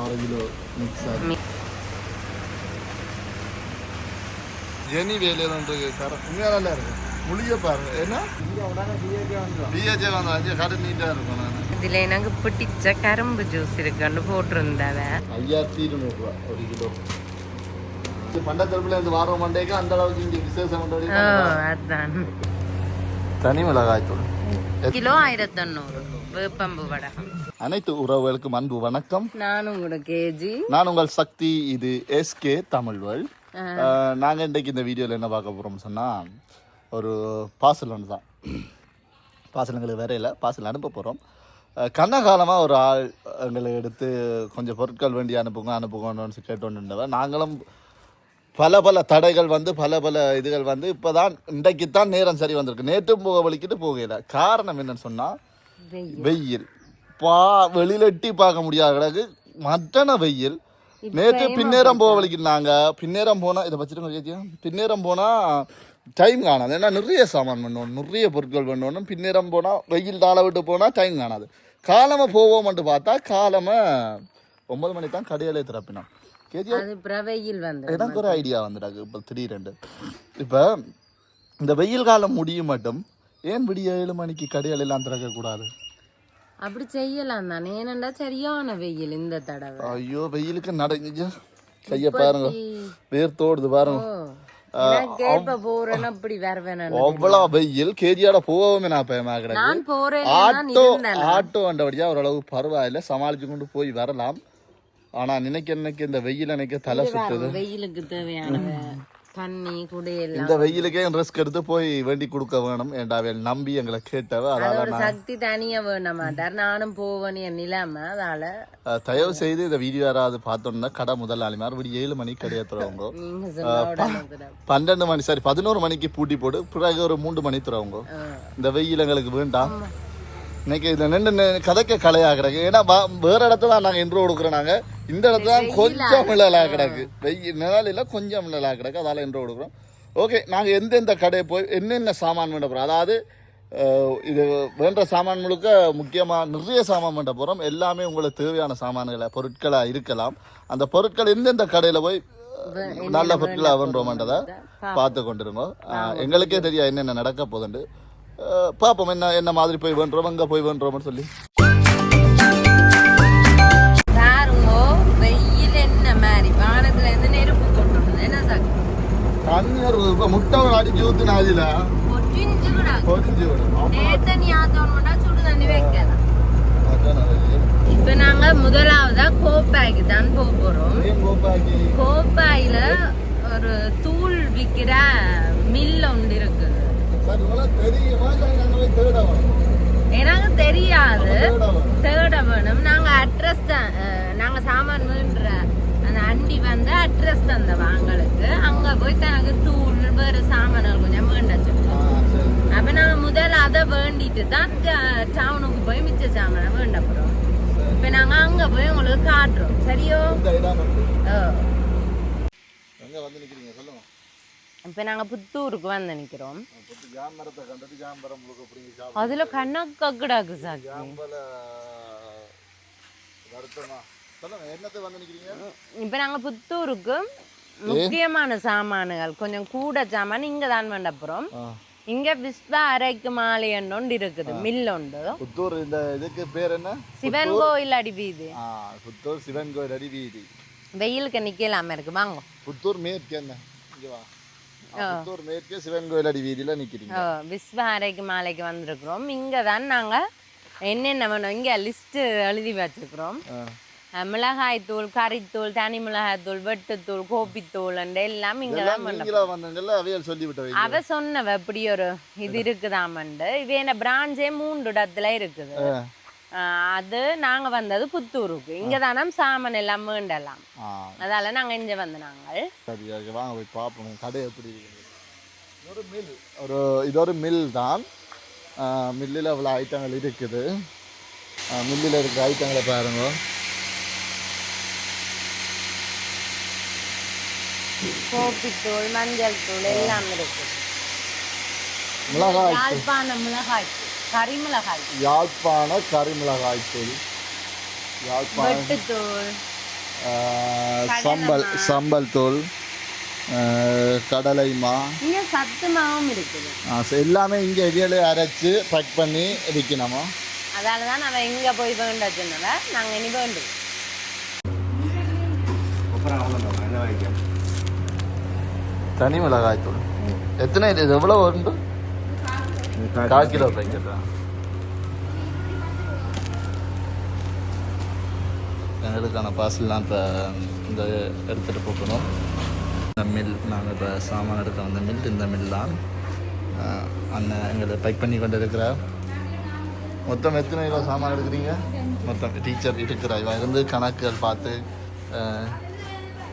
ஆறு kilo mix ஆகுது. Jenny வேலையில் இருக்கு சார் உண்மையாக நல்லா இருக்கு முழிய பாருங்க. என்ன? டிஏஜே வந்து அஞ்சு கடை நீட்டாக இருக்கும் நான். இதுல எனக்கு பிடிச்ச கரும்பு ஜூஸ் இருக்குன்னு போட்டிருந்தவ. ஐயாயிரத்தி இருநூறுவா ஒரு கிலோ. பண்டத்தரப்புல இருந்து வாரம் மண்டேக்கு அந்த அளவுக்கு இங்கே விசேஷம் ஓ, அதான். தனி மிளகாய் தூள். கிலோ ஆயிரத்தி தொண்ணூறு வேப்பம்பு வடகம். அனைத்து உறவுகளுக்கும் அன்பு வணக்கம். நானும் கூட கேஜி. நான் உங்கள் சக்தி இது எஸ்கே தமிழ்வல் அஹ், நாங்க இன்றைக்கு இந்த வீடியோவில் என்ன பார்க்க போறோம்னு சொன்னா ஒரு பார்சல் ஒன்று தான். பார்சல் எங்களுக்கு வேற இல்லை பார்சல் அனுப்ப போகிறோம் கண்ணகாலமாக ஒரு ஆள் எங்களை எடுத்து கொஞ்சம் பொருட்கள் வேண்டி அனுப்புங்க அனுப்புங்கன்னு கேட்டோன்னுண்டவர் நாங்களும் பல பல தடைகள் வந்து பல பல இதுகள் வந்து இப்போதான் இன்றைக்கு தான் நேரம் சரி வந்திருக்கு. நேற்றும் போக வலிக்கிட்டு போகல காரணம் என்னன்னு சொன்னால் வெயில். பா வெளியில எட்டி பார்க்க முடியாத கிடக்கு மட்டன வெயில். நேற்று பின்னேரம் போக வலிக்கிறாங்க பின்னேரம் போனால் இதை வச்சுருங்க கேட்டியா? பின்னேரம் போனால் டைம் காணாது. ஏன்னா நிறைய சாமான் பண்ணணும் நிறைய பொருட்கள் பண்ணணும் பின்னேரம் போனால் வெயில் தாள விட்டு போனால் டைம் காணாது. காலமாக போவோம்ட்டு பார்த்தா காலமாக ஒன்பது மணி தான் கடையிலே திறப்பினோம். கேட்டியா அது பிரவையில் வந்து எனக்கு ஒரு ஐடியா வந்துடாக்கு. இப்போ திடீரெண்டு இப்போ இந்த வெயில் காலம் முடியும் மட்டும் ஏன் விடிய ஏழு மணிக்கு கடைகள் எல்லாம் திறக்கக்கூடாது அப்படி செய்யலாம் தானே. ஏனண்டா சரியான வெயில் இந்த தடவை. ஐயோ வெயிலுக்கு நடங்க கைய பாருங்க. வேர்த்தோடுது பாருங்க. ஓ, எனக்கு இப்ப போறேன்னு அப்படி வருவேன் அவ்வளோ வெயில். கேஜியாட போகவே நான் பயமா கிடக்கு நான் போறேன் ஆட்டோ ஆட்டோ வந்தபடியா ஓரளவு பரவாயில்ல. சமாளிச்சு கொண்டு போய் வரலாம். ஆனா நினைக்க நினைக்க இந்த வெயில் நினைக்க தலை சுத்துது. வெயிலுக்கு தேவையான தண்ணி குடையெல்லாம் இந்த வெயிலுக்கே ரிஸ்க் எடுத்து போய் வேண்டி கொடுக்க வேணும் ஏண்டாவே நம்பி எங்களை கேட்டவ அதால சக்தி தனியா வேண மாட்டார் நானும் போவேன் என் நிலைமை அதால. தயவு செய்து இந்த வீடியோ யாராவது பார்த்தோம்னா கடை முதலாளி மாதிரி விடிய ஏழு மணிக்கு கடை ஏற்றுறவங்க நீங்க சொன்ன உடனே கூட. பன்னெண்டு மணி சாரி பதினோரு மணிக்கு பூட்டி போட்டு பிறகு ஒரு மூன்று மணி தருவங்க. இந்த வெயில் எங்களுக்கு வேண்டாம். இன்னைக்கு இதுல நின்று கதைக்க கலையா கிடக்கு ஏன்னா வேற இடத்துல தான் நாங்க இன்ட்ரோ கொடுக்குறோம் நாங்க. இந்த இடத்துல தான் கொஞ்சம் மிளலா கிடக்கு வெயில் நிழலில் கொஞ்சம் மிளலா கிடக்கு அதால இன்ட்ரோ கொடுக்குறோம். ஓகே நாங்க எந்தெந்த கடையை போய் என்னென்ன சாமான் வேண்ட போறோம்? அதாவது இது வேண்ட சாமான் முழுக்க முக்கியமா நிறைய சாமான் வேண்ட போறோம். எல்லாமே உங்களுக்கு தேவையான சாமான்களை பொருட்களா இருக்கலாம். அந்த பொருட்கள் எந்தெந்த கடையில போய் நல்ல பொருட்களா வேண்டுறோம்ன்றதை பார்த்து கொண்டிருங்க. எங்களுக்கே தெரியும் என்னென்ன நடக்க போகுதுண்டு பார்ப்போம் என்ன என்ன மாதிரி போய் வேண்டுறோம் அங்கே போய் வேண்டுறோம்னு சொல்லி. தண்ணீர் இப்போ முட்டை அடிச்சு ஊற்றின அதில் பொறிஞ்சு விடும். இப்ப நாங்க முதலாவதா கோப்பாய்க்கு தான் போக போறோம். கோப்பாயில ஒரு தூள் விக்கிற மில் ஒன்று இருக்குது எனக்கு தெரியாது. தேட வேணும். நாங்க அட்ரஸ் தான் நாங்க சாமான் வேண்டுற அந்த அண்டி வந்து அட்ரஸ் தந்த வாங்களுக்கு அங்க போய் தனக்கு தூள் வேறு சாமான்கள் கொஞ்சம் வேண்ட அப்ப நாங்க முதல்ல அதை வேண்டிட்டு தான் டவுனுக்கு போய் மிச்ச சாமானை வேண்ட போறோம். இப்ப நாங்க அங்க போய் உங்களுக்கு காட்டுறோம். சரியோ இந்த இடம் வந்து ஓ. எங்கே வந்து நிற்கிறீங்க சொல்லுங்க இப்ப நாங்க புத்தூருக்கு வந்து சாப்பிட்டு அதுல கணக்கு கிடாக்கு சாக்கி. இப்ப நாங்க புத்தூருக்கு முக்கியமான சாமான்கள் கொஞ்சம் கூட சாமான் இங்க தான் வேண்ட போறோம். ஆ. இங்க விஸ்வ அரைக்கு மாலை ஒன்று இருக்குது மில் உண்டு புத்தூர் இந்த இதுக்கு பேர் என்ன? சிவன் கோயில் அடி வீதி. புத்தூர் சிவன் கோயில் அடி வீதி. வெயிலுக்கு நிக்கலாம இருக்கு வாங்க. புத்தூர் மேற்கு என்ன? இங்க வா. ஆ, புத்தூர் மேற்கு சிவன் கோயில் அடி வீதியில நிக்கிறீங்க. ஓ, விஸ்வ அரைக்கு மாலைக்கு வந்திருக்கிறோம். இங்க தான் நாங்க என்னென்ன வேணும் இங்க லிஸ்ட் எழுதி வச்சிருக்கிறோம். மிளகாய்த்தூள் கறித்தூள் தனி மிளகாய்த்தூள் வெட்டுத்தூள் கோப்பித்தூள் எல்லாம் இங்க தான் எல்லாம் நீங்களா வந்தீங்கல்ல அவையல் சொல்லி விட்ட வைங்க. அவ சொன்னவ இப்படி ஒரு இது இருக்குதாமண்டு. இது என்ன பிரான்ச்சே மூன்று இடத்துல இருக்குது. அது நாங்க வந்தது புத்தூருக்கு. இங்க தானே சாமான் எல்லாம் வேண்டலாம் ஆ. அதால நாங்க இங்க வந்து நாங்கள். சரி ஓகே வாங்க போய் பார்ப்போம். கடை எப்படி இருக்குது? ஒரு மில் ஒரு இது ஒரு மில் தான் மில்லில் அவ்வளோ ஐட்டங்கள் இருக்குது. மில்லில் இருக்கிற ஐட்டங்களை பாருங்க. கோப்பித்தூள் மஞ்சள் தூள் எல்லாம் இருக்கு மிளகாய் மிளகாய். கறி மிளகாய் யாழ்ப்பாண கறி மிளகாய் தூள் யாழ்ப்பாண சம்பல் சம்பல் தூள் ஆஹ், கடலை மா இங்க சத்து மாவும் இருக்குது. எல்லாமே இங்கே இதில் அரைச்சு பேக் பண்ணி விற்கணுமா? அதால தான் நான் எங்க போய் வேண்ட சொன்னல நாங்க இனி வேண்டும் தனி மிளகாய் தூள். எத்தனை இது? எவ்வளோ உண்டு கால் கிலோ பேக்கெட்டா எங்களுக்கான பார்சல்லாம் இப்போ இந்த எடுத்துகிட்டு போகணும் இந்த மில் நாங்கள் இப்போ சாமான் எடுக்க வந்த மில் இந்த மில் தான் அண்ணன் எங்களை பேக் பண்ணி கொண்டு இருக்கிறார் மொத்தம் எத்தனை கிலோ சாமான் எடுக்கிறீங்க மொத்தம் டீச்சர் இருக்கிறா இவன் இருந்து கணக்குகள் பார்த்து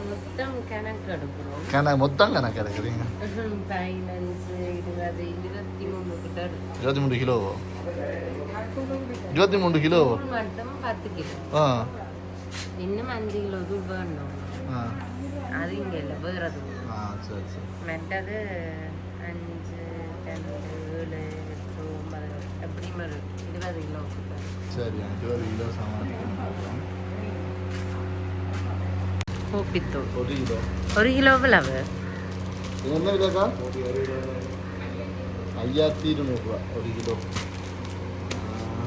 மொத்தம் கணக்கு எடுக்கிறோம் கண மொத்தம் கணக்கு எடுக்கிறீங்க பதினஞ்சு இருபது இருபத்தி மூணு கிட்ட இருபத்தி மூணு கிலோவோ இருபத்தி மூணு தூள் மட்டும் பத்து கிலோ ஆ இன்னும் அஞ்சு கிலோ தூள் வேணும் ஆ அது இங்க இல்லை வேற தூள் ஆ சரி சரி மற்றது அஞ்சு ரெண்டு ஏழு எட்டு ஒன்பது எப்படி இருபது கிலோ சரி இருபது கிலோ சாமான் கிலோ. எவ்வளவு? இது என்ன விலைக்கா? ஐயாயிரத்தி இருநூறுவா ஒரு கிலோ. ஆ.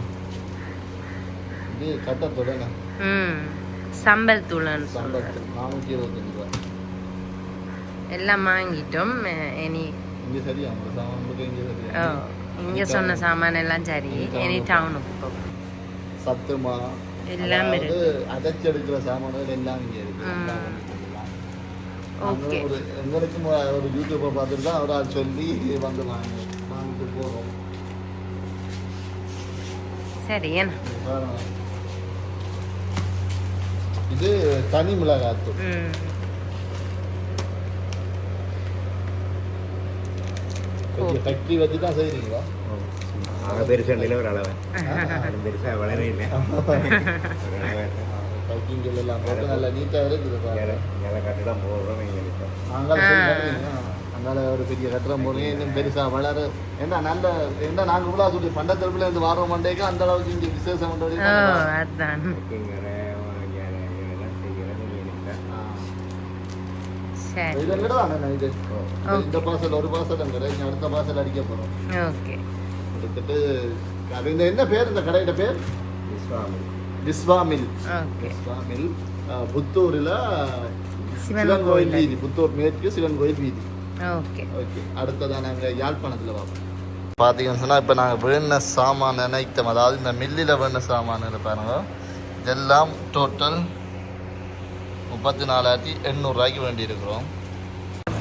இது கட்டத்தோட ம். சம்பல் தூள்னு சொல்கிறேன் சம்பளத்து நானூற்றி இருபத்தஞ்சு ரூபா. எல்லாம் வாங்கிட்டோம். இனி இங்கே சொன்ன சாமான் எல்லாம் சரி இனி டவுனுக்கு போகும் சத்துமா? எல்லாம் எடுக்கிற சாமான்கள் எல்லாம் இங்கே இருக்கு. ஓகே. ஒரு எங்களுக்கும் ஒரு யூடியூப்பை பார்த்துட்டு தான் ஒரு ஆள் சொல்லி வந்து வாங்கி வாங்கிட்டு போகிறோம் சரி இது தனி மிளகாத்தூள். ஃபேக்ட்ரி வச்சு தான் செய்கிறீங்களா ஆக பெருசுல ஒரு அளவு அது பெருசா வளர இல்லை ஒரு அளவு பைக்கிங்கள் எல்லாம் போட்டு நல்லா நீட்டாக இருக்குது கட்டிடம் போடுறோம் எங்களுக்கு அதனால ஒரு பெரிய கட்டுறம் போடுறீங்க இன்னும் பெருசாக வளர ஏன்னா நல்ல என்ன நாங்கள் கூட சொல்லி பண்டத்தரப்புல இருந்து வாரம் மண்டேக்கு அந்த அளவுக்கு இங்கே விசேஷம் பண்ணுறது இது இந்த பாசல் ஒரு பாசல் அடுத்த பாசல் அடிக்க போறோம் ஓகே எடுத்துட்டு அது இந்த என்ன பேர்? இந்த கடையோட பேர்? விஸ்வாமி விஸ்வாமில். விஸ்வாமில் புத்தூரில் சிவன் கோயில் கோயில். வீதி புத்தூர் மேற்கு சிவன் கோயில் வீதி. ஓகே. ஓகே அடுத்ததான் நாங்கள் யாழ்ப்பாணத்தில் பார்ப்போம் பார்த்தீங்கன்னு சொன்னால் இப்போ நாங்கள் வேண சாமான் நினைத்தோம் அதாவது இந்த மில்லில் வேண சாமான் பாருங்க. இதெல்லாம் டோட்டல் முப்பத்தி நாலாயிரத்தி எண்ணூறுரூவாய்க்கு வேண்டி இருக்கிறோம்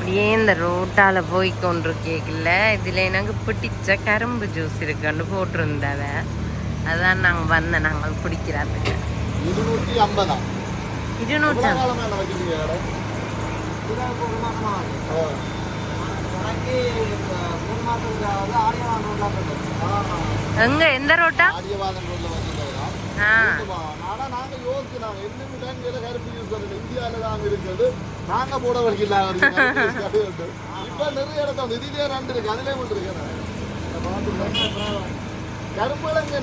அப்படியே இந்த ரோட்டால போய் கொண்டிருக்கேக்கல இதுல எனக்கு பிடிச்ச கரும்பு ஜூஸ் இருக்குன்னு போட்டிருந்தவ. அதான் நாங்க வந்த நாங்கள் குடிக்கிறதுக்கு. இருநூற்றி ஐம்பதா? இருநூற்றி. எங்க? எந்த ரோட்டா? ஆரியவாதம் ரோட்ல ஆனா நாங்க யோசிக்கிறோம் எந்த டேங்க்ல கருப்பு யூஸ் பண்ணல இந்தியால தான் இருக்குது. நாங்க போட வரைக்கும் இப்ப நிறைய இடத்த வந்து இதுலயே ரெண்டு இருக்கு அதுலயே ஒன்று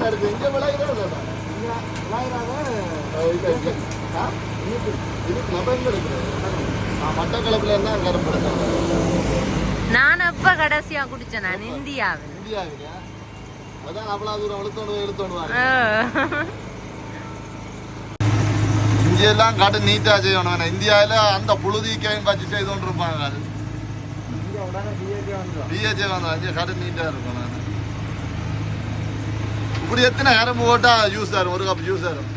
இருக்கு இங்க விளையிறது இது நபங்க மட்டக்களப்புல கரும்பு எடுத்தாங்க நான் எப்ப கடைசியா குடிச்சேன் நான் இந்தியாவில்? இந்தியாவில அதான் அவ்வளவு தூரம் எழுத்தோண்டு எழுத்தோண்டு வாங்க ஆ. இங்கெல்லாம் காட்டு நீட்டா செய்யணும். வேணா இந்தியாவில் அந்த புழுதிக்கையும் வச்சு செய்து கொண்டு இருப்பாங்க அது பிஹெச்ஏ வந்து அங்கே காட்டு நீட்டாக இருக்கும் நான். இப்படி எத்தனை கரும்பு போட்டா ஜூஸ் தரும் ஒரு கப் ஜூஸ் தரும்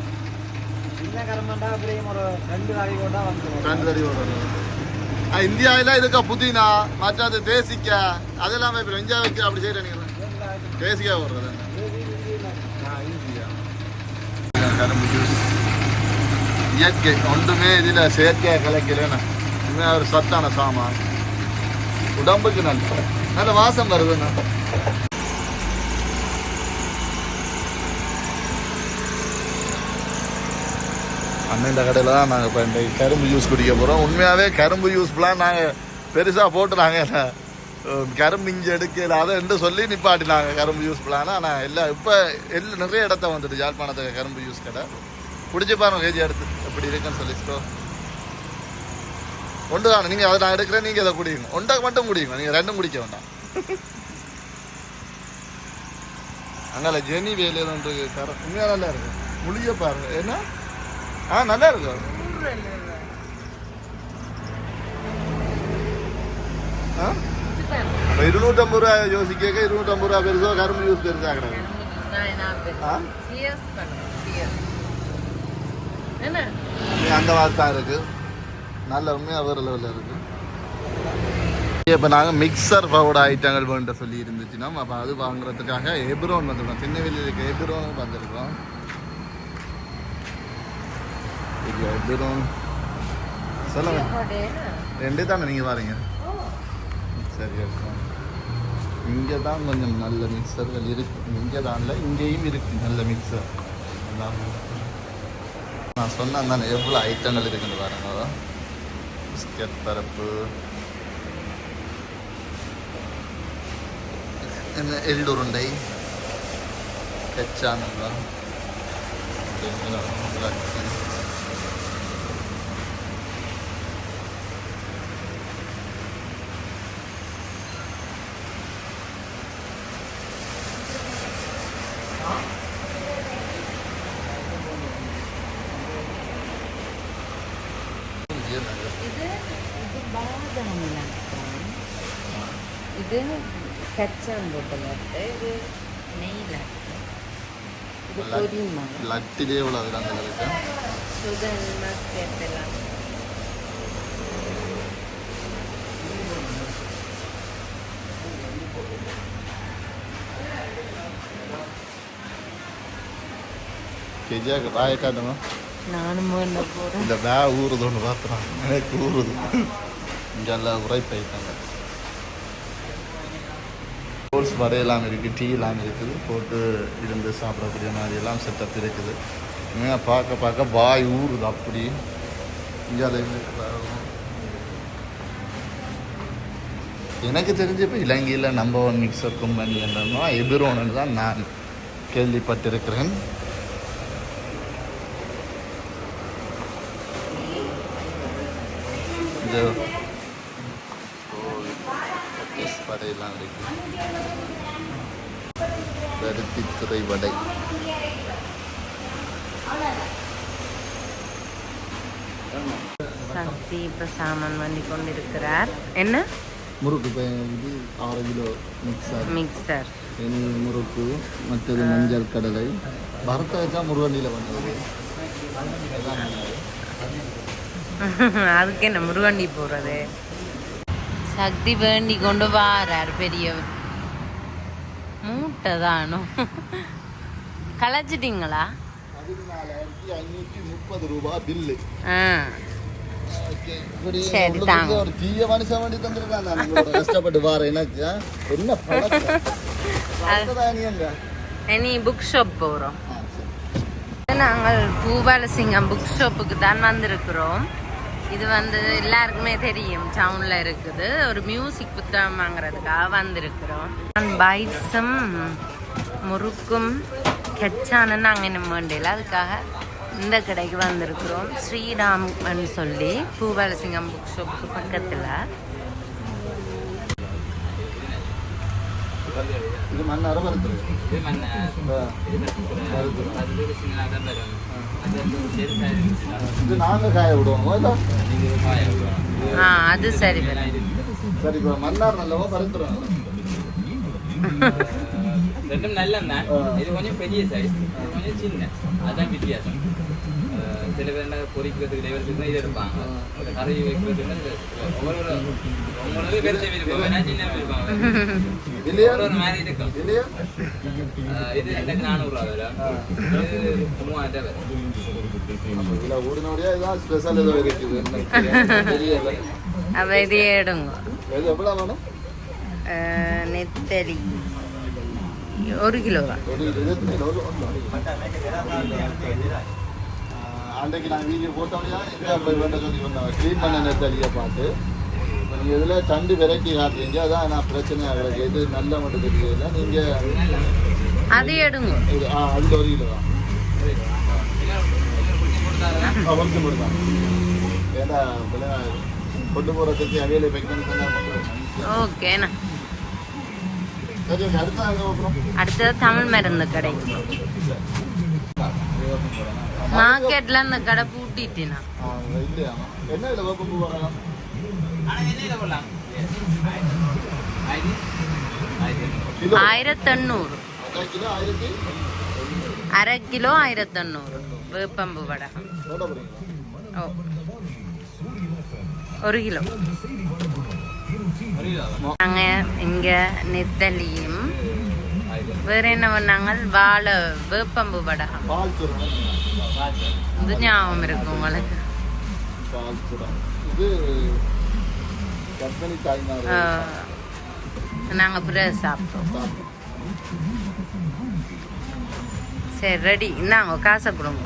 இந்தியாவில் இதுக்கு புதினா மற்றது தேசிக்காய் அதெல்லாம் இப்போ வெஞ்சா வச்சு அப்படி செய்யறேன் நீங்கள் தேசிக்காய் போடுறது கரும்பு ஜூஸ் இயற்கை ஒன்றுமே இதில் செயற்கையாக கலைக்கிறேன்னு உண்மையாக ஒரு சத்தான சாமான். உடம்புக்கு நல்ல நல்ல வாசம் வருதுண்ணா அண்ணன் இந்த கடையில் தான் நாங்கள் இப்போ இந்த கரும்பு ஜூஸ் குடிக்க போகிறோம் உண்மையாகவே கரும்பு ஜூஸ்லாம் நாங்கள் பெருசாக போட்டு நாங்கள் கரும்பு இஞ்சி எடுக்கல அதை என்று சொல்லி நிப்பாட்டினாங்க கரும்பு ஜூஸ் பிளானா ஆனால் எல்லாம் இப்போ எல்லாம் நிறைய இடத்த வந்துட்டு யாழ்ப்பாணத்துக்கு கரும்பு ஜூஸ் கடை. குடிச்சு பாருங்க கேஜி எடுத்து எப்படி இருக்குன்னு சொல்லி ஸ்டோ ஒன்று தானே நீங்கள் அதை நான் எடுக்கிறேன் நீங்கள் அதை குடிங்க. ஒன்றை மட்டும் குடிங்க நீங்கள் ரெண்டும் குடிக்க வேண்டாம். அங்கால ஜெனி வேலையில் ஒன்று கர உண்மையாக நல்லா இருக்கு. முழிய பாருங்க என்ன? ஆ நல்லா இருக்கு. ஆ? இப்போ இருநூற்றம்பது ரூபா யோசிக்க இருநூற்றம்பது ரூபா பெருசோ கரும்பு யூஸ் பெருசாக கிடையாது அந்த மாதிரி தான் இருக்கு. நல்ல உண்மையாக வேறு லெவலில் இருக்கு. இப்போ நாங்கள் மிக்சர் பவுடர் ஐட்டங்கள் வேண்ட சொல்லி இருந்துச்சுன்னா அப்போ அது வாங்குறதுக்காக எப்ரோன் வந்துருக்கோம். திருநெல்வேலியில் இருக்க எப்ரோன் வந்திருக்கோம். இது எப்ரோன் சொல்லுங்க. ரெண்டே தானே நீங்கள் வாரீங்க? சரி இருக்கும் இங்கே தான் கொஞ்சம் நல்ல மிக்சர்கள் இருக்கு. இங்கே தான் இல்லை இங்கேயும் இருக்கு நல்ல மிக்சர் எல்லாமே நான் சொன்ன தானே எவ்வளோ ஐட்டங்கள் இருக்குன்னு பாருங்க. பிஸ்கட் பரப்பு. என்ன எள்ளுருண்டை. கச்சானல்வா இது இது பாதாம் லட்டு. இது கச்சான் போட்ட லட்டு இது நெய் லட்டு இது பொரிமா லட்டிலே எவ்வளோ காட்டுங்க நானும் வேண்ட போகிறேன் இந்த பே ஊறுது ஒன்று பார்த்துறான் எனக்கு ஊறுது இங்கெல்லாம் உரைப்பாயிட்டாங்க வடையெல்லாம் இருக்குது டீ எல்லாம் இருக்குது. போட்டு இருந்து சாப்பிடக்கூடிய மாதிரி எல்லாம் செட்டப் இருக்குது. இங்கே பார்க்க பார்க்க வாய் ஊறுது அப்படி. எனக்கு தெரிஞ்ச இப்போ இலங்கையில் நம்பர் ஒன் மிக்சர் கம்பெனி என்னன்னா எபிரோன்னு தான் நான் கேள்விப்பட்டிருக்கிறேன். இந்த எஸ் வடையெல்லாம் இருக்கு. பருத்தித்துறை வடை. சக்தி இப்போ சாமான் பண்ணி கொண்டிருக்கிறார். என்ன? முறுக்கு இது ஆறு கிலோ ஆகுது மிக்சர். முறுக்கு மற்றது மஞ்சள் கடலை. பரத்தை வச்சா முருகண்டியில் பண்ணுறது அதுக்கு என்ன முருகண்டி போறது? சக்தி வேண்டி கொண்டு வாரார் பெரியவர் மூட்டை தானோ களைச்சிட்டீங்களா முப்பது ரூபா பில்லு ஆ இப்படி சரி, உள்ளுக்கு தாங்க. ஒரு தீய மனுஷன் வேண்டி தந்திருக்கான் நான் உங்களோட கஷ்டப்பட்டு வார எனக்கு? என்ன? இனி புக் ஷாப் போகிறோம். நாங்கள் பூபாலசிங்கம் புக் ஷாப்புக்கு தான் வந்திருக்கிறோம் இது வந்து எல்லாருக்குமே தெரியும் டவுன்ல இருக்குது. ஒரு மியூசிக் புத்தகம் வாங்குறதுக்காக வந்திருக்கிறோம். பைட்ஸும் முறுக்கும் கெச்சானு நாங்கள் இன்னும் வேண்டியில அதுக்காக இந்த கடைக்கு வந்திருக்கிறோம். ஸ்ரீராம்னு சொல்லி பூபாலசிங்கம் புக் ஷாப்புக்கு பக்கத்தில். இது மண்ணார வருது இது மண்ண இது நாங்க காய விடுவோம் இல்ல? ஆ அது சரி சரி இப்போ மன்னார் நல்லவோ பருத்துறோம். ரெண்டும் நல்லண்ணா இது கொஞ்சம் பெரிய சைஸ் இது கொஞ்சம் சின்ன. அதான் வித்தியாசம். சில பேர் என்ன பொரிக்கிறதுக்கு லேவர்ஸுக்கு இது எடுப்பாங்க ஒரு கறி வைக்கிறதுக்கு இது ஒவ்வொரு ஒவ்வொரு பெருசு விருப்பம் வேணா சின்ன விருப்பம் இல்லையா ஒரு ஒரு மாதிரி இருக்கும் இல்லையா அஹ் இது ரெண்டாயிரத்தி நானூறுரூவா வரும் இது மூவாயிரம் வரும் இதுல ஊடினோடய இதான் ஸ்பெஷல் ஏதோ இருக்குது என்ன தெரியல அப்போ இதே எடுங்க இது எவ்வளோ வேணும் அஹ், நெத்தலி ஒரு கிலோ தான் ஒரு இருபத்தி ஏழு ஒரு ஒன்று அன்றைக்கு நான் வீடியோ போய் வேண்ட சொல்லி வந்தாங்க க்ளீன் பண்ண நெத்தலியை பார்த்து. நீங்கள் இதில் தண்டு வெரைட்டி காட்டுறீங்க. அதான் நான் பிரச்சனையாக கிடக்கு இது நல்ல மட்டும் தெரியல நீங்கள் அது எடுங்க. இது ஆ அதில் ஒரு கிலோ. தான் கொஞ்சம் மட்டும் ஏன்னா விலை கொண்டு போகிறதுக்கு அவையில வைக்கணும் ஓகேண்ணா அடுத்தது தமிழ் மருந்து கடை. மார்க்கெட்ல அந்த கடை பூட்டிட்டினா ஆ, இல்லையா என்ன இதில் வேப்பம்பூ வரலாம் ஆனா என்ன போடலாம் ஆயிரத்தி ஆயிரத்தி கிலோ ஆயிரத்தி எண்ணூறு அதான் கிலோ ஆயிரத்தி அரை கிலோ ஆயிரத்தி எண்ணூறு வேப்பம்பு வடகம் எவ்வளோ போடுறீங்களா ஓ ஒரு கிலோ ஒரு கிலோ நாங்க இங்க நெத்தலியும் ஆயிரத்தி வேற என்ன பண்ணாங்க? வாழை வேப்பம்பு வடை இது ஞாபகம் இருக்கு உங்களுக்கு. நாங்க பிறகு சாப்பிட்டோம். சரி ரெடி இந்தாங்க காசை கொடுங்க.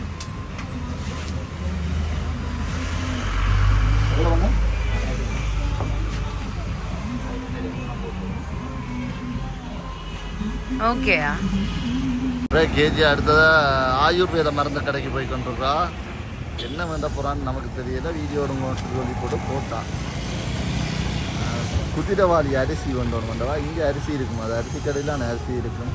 ஓகே கேஜி அடுத்ததா ஆயுர்வேத மருந்து கடைக்கு போய் கொண்டிருக்கா. என்ன வேண்ட போறான்னு நமக்கு தெரியல. வீடியோட சொல்லி போட்டு. போட்டான் குதிரவாளி அரிசி கொண்டு வந்தவா இங்கே அரிசி இருக்கும்? அது அரிசி கடையில் அந்த அரிசி இருக்கும்.